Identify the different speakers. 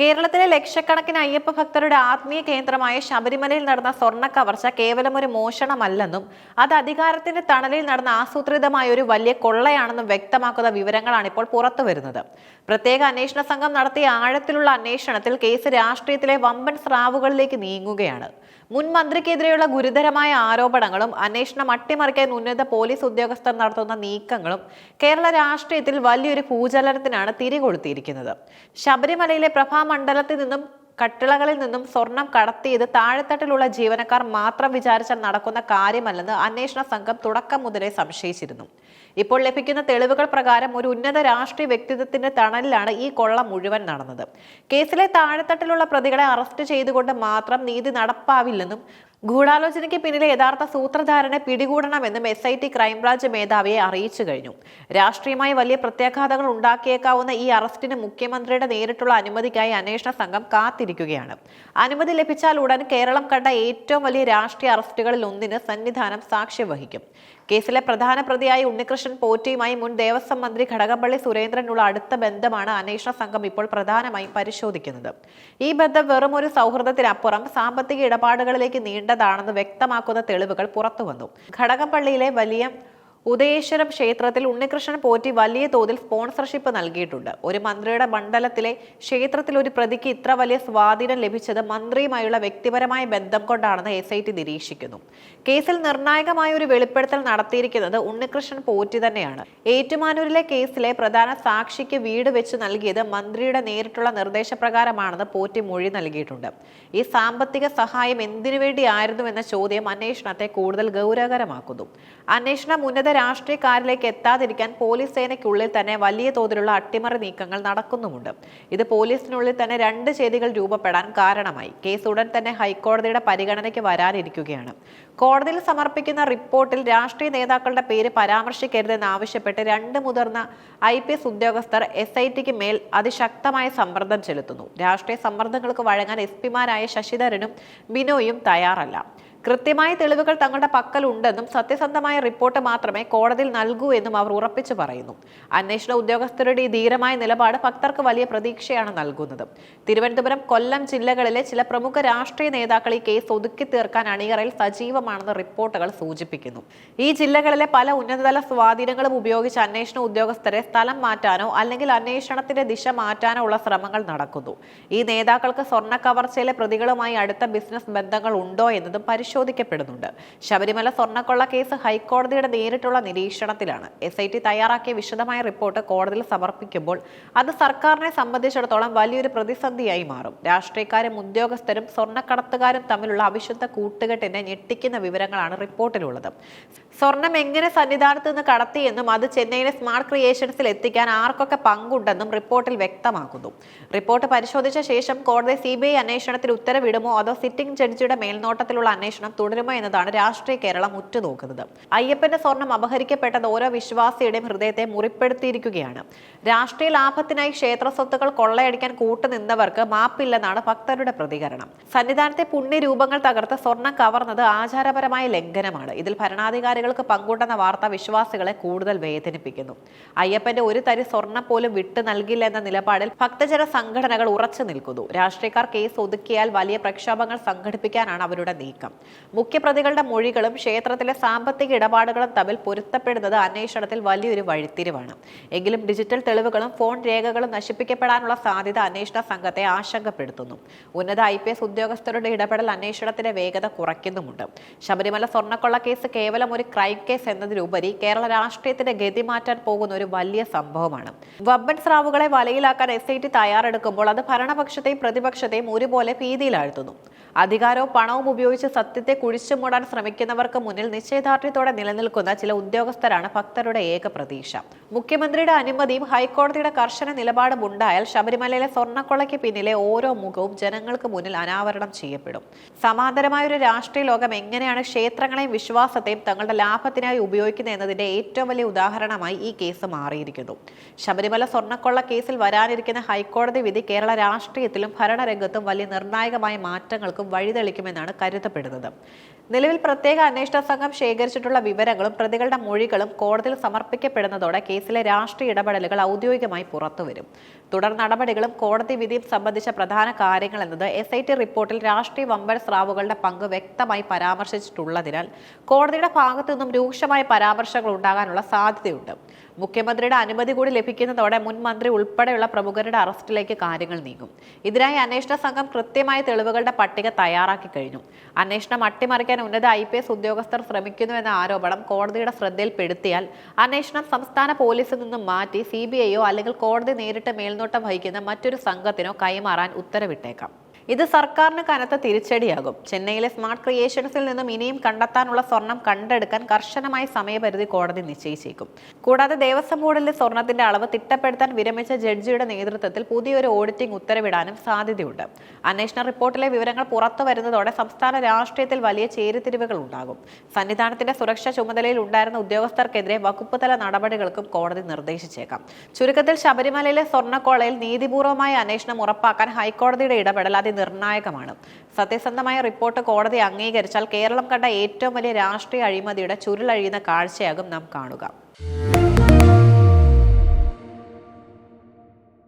Speaker 1: കേരളത്തിലെ ലക്ഷക്കണക്കിന് അയ്യപ്പ ഭക്തരുടെ ആത്മീയ കേന്ദ്രമായ ശബരിമലയിൽ നടന്ന സ്വർണ കവർച്ച കേവലം ഒരു മോഷണമല്ലെന്നും അത് അധികാരത്തിന്റെ തണലിൽ നടന്ന ആസൂത്രിതമായ ഒരു വലിയ കൊള്ളയാണെന്നും വ്യക്തമാക്കുന്ന വിവരങ്ങളാണ് ഇപ്പോൾ പുറത്തു വരുന്നത്. പ്രത്യേക അന്വേഷണ സംഘം നടത്തിയ ആഴത്തിലുള്ള അന്വേഷണത്തിൽ കേസ് രാഷ്ട്രീയത്തിലെ വമ്പൻ സ്രാവുകളിലേക്ക് നീങ്ങുകയാണ്. മുൻ മന്ത്രിക്കെതിരെയുള്ള ഗുരുതരമായ ആരോപണങ്ങളും അന്വേഷണം അട്ടിമറിക്കാൻ ഉന്നത പോലീസ് ഉദ്യോഗസ്ഥർ നടത്തുന്ന നീക്കങ്ങളും കേരള രാഷ്ട്രീയത്തിൽ വലിയൊരു ഭൂചലനത്തിനാണ് തിരികൊളുത്തിയിരിക്കുന്നത്. ശബരിമലയിലെ പ്രഭാമണ്ഡലത്തിൽ നിന്നും കട്ടിളകളിൽ നിന്നും സ്വർണം കടത്തിയത് താഴെത്തട്ടിലുള്ള ജീവനക്കാർ മാത്രം വിചാരിച്ചാൽ നടക്കുന്ന കാര്യമല്ലെന്ന് അന്വേഷണ സംഘം തുടക്കം മുതലേ സംശയിച്ചിരുന്നു. ഇപ്പോൾ ലഭിക്കുന്ന തെളിവുകൾ പ്രകാരം ഒരു ഉന്നത രാഷ്ട്രീയ വ്യക്തിത്വത്തിന്റെ തണലിലാണ് ഈ കൊള്ള മുഴുവൻ നടന്നത്. കേസിലെ താഴെത്തട്ടിലുള്ള പ്രതികളെ അറസ്റ്റ് ചെയ്തുകൊണ്ട് മാത്രം നീതി നടപ്പാവില്ലെന്നും ഗൂഢാലോചനയ്ക്ക് പിന്നിലെ യഥാർത്ഥ സൂത്രധാരനെ പിടികൂടണമെന്നും S I T crime branch മേധാവിയെ അറിയിച്ചു കഴിഞ്ഞു. രാഷ്ട്രീയമായി വലിയ പ്രത്യാഘാതങ്ങൾ ഉണ്ടാക്കിയേക്കാവുന്ന ഈ അറസ്റ്റിന് മുഖ്യമന്ത്രിയുടെ നേരിട്ടുള്ള അനുമതിക്കായി അന്വേഷണ സംഘം കാത്തിരിക്കുകയാണ്. അനുമതി ലഭിച്ചാൽ ഉടൻ കേരളം കണ്ട ഏറ്റവും വലിയ രാഷ്ട്രീയ അറസ്റ്റുകളിൽ ഒന്നിന് സന്നിധാനം സാക്ഷ്യം വഹിക്കും. കേസിലെ പ്രധാന പ്രതിയായ ഉണ്ണികൃഷ്ണൻ പോറ്റിയുമായി മുൻ ദേവസ്വം മന്ത്രി ഘടകംപള്ളി സുരേന്ദ്രനുള്ള അടുത്ത ബന്ധമാണ് അന്വേഷണ സംഘം ഇപ്പോൾ പ്രധാനമായും പരിശോധിക്കുന്നത്. ഈ ബന്ധം വെറും ഒരു സൗഹൃദത്തിനപ്പുറം സാമ്പത്തിക ഇടപാടുകളിലേക്ക് നീണ്ടതാണെന്ന് വ്യക്തമാക്കുന്ന തെളിവുകൾ പുറത്തുവന്നു. ഘടകംപള്ളിയിലെ വലിയ ഉദയേശ്വരം ക്ഷേത്രത്തിൽ ഉണ്ണികൃഷ്ണൻ പോറ്റി വലിയ തോതിൽ സ്പോൺസർഷിപ്പ് നൽകിയിട്ടുണ്ട്. ഒരു മന്ത്രിയുടെ മണ്ഡലത്തിലെ ക്ഷേത്രത്തിൽ ഒരു പ്രതിക്ക് ഇത്ര വലിയ സ്വാധീനം ലഭിച്ചത് മന്ത്രിയുമായുള്ള വ്യക്തിപരമായ ബന്ധം കൊണ്ടാണെന്ന് എസ് ഐ ടി നിരീക്ഷിക്കുന്നു. കേസിൽ നിർണായകമായ ഒരു വെളിപ്പെടുത്തൽ നടത്തിയിരിക്കുന്നത് ഉണ്ണികൃഷ്ണൻ പോറ്റി തന്നെയാണ്. ഏറ്റുമാനൂരിലെ കേസിലെ പ്രധാന സാക്ഷിക്ക് വീട് വെച്ച് നൽകിയത് മന്ത്രിയുടെ നേരിട്ടുള്ള നിർദ്ദേശപ്രകാരമാണെന്ന് പോറ്റി മൊഴി നൽകിയിട്ടുണ്ട്. ഈ സാമ്പത്തിക സഹായം എന്തിനു വേണ്ടിയായിരുന്നു എന്ന ചോദ്യം അന്വേഷണത്തെ കൂടുതൽ ഗൗരവകരമാക്കുന്നു. അന്വേഷണം ഉന്നത രാഷ്ട്രീയക്കാരിലേക്ക് എത്താതിരിക്കാൻ പോലീസ് സേനയ്ക്കുള്ളിൽ തന്നെ വലിയ തോതിലുള്ള അട്ടിമറി നീക്കങ്ങൾ നടക്കുന്നുമുണ്ട്. ഇത് പോലീസിനുള്ളിൽ തന്നെ രണ്ട് ചെയ്തികൾ രൂപപ്പെടാൻ കാരണമായി. കേസ് ഉടൻ തന്നെ ഹൈക്കോടതിയുടെ പരിഗണനയ്ക്ക് വരാനിരിക്കുകയാണ്. കോടതിയിൽ സമർപ്പിക്കുന്ന റിപ്പോർട്ടിൽ രാഷ്ട്രീയ നേതാക്കളുടെ പേര് പരാമർശിക്കരുതെന്ന് ആവശ്യപ്പെട്ട് രണ്ട് മുതിർന്ന ഐ പി എസ് ഉദ്യോഗസ്ഥർ എസ് ഐ ടിക്ക് മേൽ അതിശക്തമായ സമ്മർദ്ദം ചെലുത്തുന്നു. രാഷ്ട്രീയ സമ്മർദ്ദങ്ങൾക്ക് വഴങ്ങാൻ എസ് പിമാരായ ശശിധരനും ബിനോയും തയ്യാറല്ല. കൃത്യമായ തെളിവുകൾ തങ്ങളുടെ പക്കലുണ്ടെന്നും സത്യസന്ധമായ റിപ്പോർട്ട് മാത്രമേ കോടതിയിൽ നൽകൂ എന്നും അവർ ഉറപ്പിച്ചു പറയുന്നു. അന്വേഷണ ഉദ്യോഗസ്ഥരുടെ ഈ ധീരമായ നിലപാട് ഭക്തർക്ക് വലിയ പ്രതീക്ഷയാണ് നൽകുന്നത്. തിരുവനന്തപുരം കൊല്ലം ജില്ലകളിലെ ചില പ്രമുഖ രാഷ്ട്രീയ നേതാക്കൾ ഈ കേസ് ഒതുക്കി തീർക്കാൻ അണിയറയിൽ സജീവമാണെന്ന് റിപ്പോർട്ടുകൾ സൂചിപ്പിക്കുന്നു. ഈ ജില്ലകളിലെ പല ഉന്നതതല സ്വാധീനങ്ങളും ഉപയോഗിച്ച് അന്വേഷണ ഉദ്യോഗസ്ഥരെ സ്ഥലം മാറ്റാനോ അല്ലെങ്കിൽ അന്വേഷണത്തിന്റെ ദിശ മാറ്റാനോ ഉള്ള ശ്രമങ്ങൾ നടക്കുന്നു. ഈ നേതാക്കൾക്ക് സ്വർണ കവർച്ചയിലെ പ്രതികളുമായി അടുത്ത ബിസിനസ് ബന്ധങ്ങൾ ഉണ്ടോ എന്നതും പരിശോധിക്കപ്പെടുന്നുണ്ട്. ശബരിമല സ്വർണക്കൊള്ള കേസ് ഹൈക്കോടതിയുടെ നേരിട്ടുള്ള നിരീക്ഷണത്തിലാണ്. എസ് ഐ ടി തയ്യാറാക്കിയ വിശദമായ റിപ്പോർട്ട് കോടതിയിൽ സമർപ്പിക്കുമ്പോൾ അത് സർക്കാരിനെ സംബന്ധിച്ചിടത്തോളം വലിയൊരു പ്രതിസന്ധിയായി മാറും. രാഷ്ട്രീയക്കാരും ഉദ്യോഗസ്ഥരും സ്വർണക്കടത്തുകാരും തമ്മിലുള്ള അവിശുദ്ധ കൂട്ടുകെട്ടിനെ ഞെട്ടിക്കുന്ന വിവരങ്ങളാണ് റിപ്പോർട്ടിലുള്ളത്. സ്വർണം എങ്ങനെ സന്നിധാനത്ത് നിന്ന് കടത്തിയെന്നും അത് ചെന്നൈയിലെ സ്മാർട്ട് ക്രിയേഷൻസിൽ എത്തിക്കാൻ ആർക്കൊക്കെ പങ്കുണ്ടെന്നും റിപ്പോർട്ടിൽ വ്യക്തമാക്കുന്നു. റിപ്പോർട്ട് പരിശോധിച്ച ശേഷം കോടതി സി ബി ഐ അന്വേഷണത്തിൽ ഉത്തരവിടുമോ അതോ സിറ്റിംഗ് ജഡ്ജിയുടെ മേൽനോട്ടത്തിലുള്ള അന്വേഷണം തുടരുമോ എന്നതാണ് രാഷ്ട്രീയ കേരളം ഉറ്റുനോക്കുന്നത്. അയ്യപ്പന്റെ സ്വർണം അപഹരിക്കപ്പെട്ടത് ഓരോ വിശ്വാസിയുടെയും ഹൃദയത്തെ മുറിപ്പെടുത്തിയിരിക്കുകയാണ്. രാഷ്ട്രീയ ലാഭത്തിനായി ക്ഷേത്ര സ്വത്തുക്കൾ കൊള്ളയടിക്കാൻ കൂട്ടുനിന്നവർക്ക് മാപ്പില്ലെന്നാണ് ഭക്തരുടെ പ്രതികരണം. സന്നിധാനത്തെ പുണ്യരൂപങ്ങൾ തകർത്ത് സ്വർണം കവർന്നത് ആചാരപരമായ ലംഘനമാണ്. ഇതിൽ ഭരണാധികാരികൾക്ക് പങ്കുണ്ടെന്ന വാർത്ത വിശ്വാസികളെ കൂടുതൽ വേദനിപ്പിക്കുന്നു. അയ്യപ്പന്റെ ഒരു തരി സ്വർണം പോലും വിട്ടു നൽകില്ല എന്ന നിലപാടിൽ ഭക്തജന സംഘടനകൾ ഉറച്ചു നിൽക്കുന്നു. രാഷ്ട്രീയക്കാർ കേസ് ഒതുക്കിയാൽ വലിയ പ്രക്ഷോഭങ്ങൾ സംഘടിപ്പിക്കാനാണ് അവരുടെ നീക്കം. മുഖ്യപ്രതികളുടെ മൊഴികളും ക്ഷേത്രത്തിലെ സാമ്പത്തിക ഇടപാടുകളും തമ്മിൽ പൊരുത്തപ്പെടുന്നത് അന്വേഷണത്തിൽ വലിയൊരു വഴിത്തിരിവാണ്. എങ്കിലും ഡിജിറ്റൽ തെളിവുകളും ഫോൺ രേഖകളും നശിപ്പിക്കപ്പെടാനുള്ള സാധ്യത അന്വേഷണ സംഘത്തെ ആശങ്കപ്പെടുത്തുന്നു. ഉന്നത ഐ പി എസ് ഉദ്യോഗസ്ഥരുടെ ഇടപെടൽ അന്വേഷണത്തിന്റെ വേഗത കുറയ്ക്കുന്നുമുണ്ട്. ശബരിമല സ്വർണക്കൊള്ള കേസ് കേവലം ഒരു ക്രൈം കേസ് എന്നതിലുപരി കേരള രാഷ്ട്രീയത്തിന്റെ ഗതി മാറ്റാൻ പോകുന്ന ഒരു വലിയ സംഭവമാണ്. വബ്ബൻ സ്രാവുകളെ വലയിലാക്കാൻ എസ് ഐ ടി തയ്യാറെടുക്കുമ്പോൾ അത് ഭരണപക്ഷത്തെയും പ്രതിപക്ഷത്തെയും ഒരുപോലെ ഭീതിയിലാഴ്ത്തുന്നു. അധികാരവും പണവും ഉപയോഗിച്ച് സത്യത്തെ കുഴിച്ചു മൂടാൻ ശ്രമിക്കുന്നവർക്ക് മുന്നിൽ നിശ്ചയദാർഢ്യത്തോടെ നിലനിൽക്കുന്ന ചില ഉദ്യോഗസ്ഥരാണ് ഭക്തരുടെ ഏക പ്രതീക്ഷ. മുഖ്യമന്ത്രിയുടെ അനുമതിയും ഹൈക്കോടതിയുടെ കർശന നിലപാടും ഉണ്ടായാൽ ശബരിമലയിലെ സ്വർണക്കൊള്ളയ്ക്ക് പിന്നിലെ ഓരോ മുഖവും ജനങ്ങൾക്ക് മുന്നിൽ അനാവരണം ചെയ്യപ്പെടും. സമാന്തരമായ ഒരു രാഷ്ട്രീയ ലോകം എങ്ങനെയാണ് ക്ഷേത്രങ്ങളെയും വിശ്വാസത്തെയും തങ്ങളുടെ ലാഭത്തിനായി ഉപയോഗിക്കുന്നത് എന്നതിന്റെ ഏറ്റവും വലിയ ഉദാഹരണമായി ഈ കേസ് മാറിയിരിക്കുന്നു. ശബരിമല സ്വർണക്കൊള്ള കേസിൽ വരാനിരിക്കുന്ന ഹൈക്കോടതി വിധി കേരള രാഷ്ട്രീയത്തിലും ഭരണരംഗത്തും വലിയ നിർണായകമായ മാറ്റങ്ങൾക്കും വഴിതെളിക്കുമെന്നാണ് കരുതപ്പെടുന്നത്. നിലവിൽ പ്രത്യേക അന്വേഷണ സംഘം ശേഖരിച്ചിട്ടുള്ള വിവരങ്ങളും പ്രതികളുടെ മൊഴികളും കോടതിയിൽ സമർപ്പിക്കപ്പെടുന്നതോടെ കേസിലെ രാഷ്ട്രീയ ഇടപെടലുകൾ ഔദ്യോഗികമായി പുറത്തുവരും. തുടർ നടപടികളും കോടതി വിധിയും സംബന്ധിച്ച പ്രധാന കാര്യങ്ങൾ എന്നത് എസ് ഐ ടി റിപ്പോർട്ടിൽ രാഷ്ട്രീയ വമ്പൻ സ്രാവുകളുടെ പങ്ക് വ്യക്തമായി പരാമർശിച്ചിട്ടുള്ളതിനാൽ കോടതിയുടെ ഭാഗത്തു നിന്നും രൂക്ഷമായ പരാമർശങ്ങൾ ഉണ്ടാകാനുള്ള സാധ്യതയുണ്ട്. മുഖ്യമന്ത്രിയുടെ അനുമതി കൂടി ലഭിക്കുന്നതോടെ മുൻ മന്ത്രി ഉൾപ്പെടെയുള്ള പ്രമുഖരുടെ അറസ്റ്റിലേക്ക് കാര്യങ്ങൾ നീങ്ങും. ഇതിനായി അന്വേഷണ സംഘം കൃത്യമായ തെളിവുകളുടെ പട്ടിക തയ്യാറാക്കി കഴിഞ്ഞു. അന്വേഷണം അട്ടിമറിക്കാൻ ഉന്നത ഐ പി എസ് ഉദ്യോഗസ്ഥർ ശ്രമിക്കുന്നുവെന്ന ആരോപണം കോടതിയുടെ ശ്രദ്ധയിൽപ്പെടുത്തിയാൽ അന്വേഷണം സംസ്ഥാന പോലീസിൽ നിന്നും മാറ്റി സി ബി ഐയോ അല്ലെങ്കിൽ കോടതി നേരിട്ട് മേൽനോട്ടം വഹിക്കുന്ന മറ്റൊരു സംഘത്തിനോ കൈമാറാൻ ഉത്തരവിട്ടേക്കാം. ഇത് സർക്കാരിന് കനത്ത തിരിച്ചടിയാകും. ചെന്നൈയിലെ സ്മാർട്ട് ക്രിയേഷൻസിൽ നിന്നും ഇനിയും കണ്ടെത്താനുള്ള സ്വർണം കണ്ടെടുക്കാൻ കർശനമായ സമയപരിധി കോടതി നിശ്ചയിച്ചേക്കും. കൂടാതെ ദേവസ്വം ബോർഡിലെ സ്വർണത്തിന്റെ അളവ് തിട്ടപ്പെടുത്താൻ വിരമിച്ച ജഡ്ജിയുടെ നേതൃത്വത്തിൽ പുതിയൊരു ഓഡിറ്റിംഗ് ഉത്തരവിടാനും സാധ്യതയുണ്ട്. അന്വേഷണ റിപ്പോർട്ടിലെ വിവരങ്ങൾ പുറത്തു വരുന്നതോടെ സംസ്ഥാന രാഷ്ട്രീയത്തിൽ വലിയ ചേരിതിരിവുകൾ ഉണ്ടാകും. സന്നിധാനത്തിന്റെ സുരക്ഷാ ചുമതലയിൽ ഉണ്ടായിരുന്ന ഉദ്യോഗസ്ഥർക്കെതിരെ വകുപ്പ് തല നടപടികൾക്കും കോടതി നിർദ്ദേശിച്ചേക്കാം. ചുരുക്കത്തിൽ ശബരിമലയിലെ സ്വർണക്കോളയിൽ നീതിപൂർവമായ അന്വേഷണം ഉറപ്പാക്കാൻ ഹൈക്കോടതിയുടെ ഇടപെടൽ അതിനിർണായകമാണ് സത്യസന്ധമായ റിപ്പോർട്ട് കോടതി അംഗീകരിച്ചാൽ കേരളം കണ്ട ഏറ്റവും വലിയ രാഷ്ട്രീയ അഴിമതിയുടെ ചുരുളഴിയുന്ന കാഴ്ചയാകും നാം കാണുക.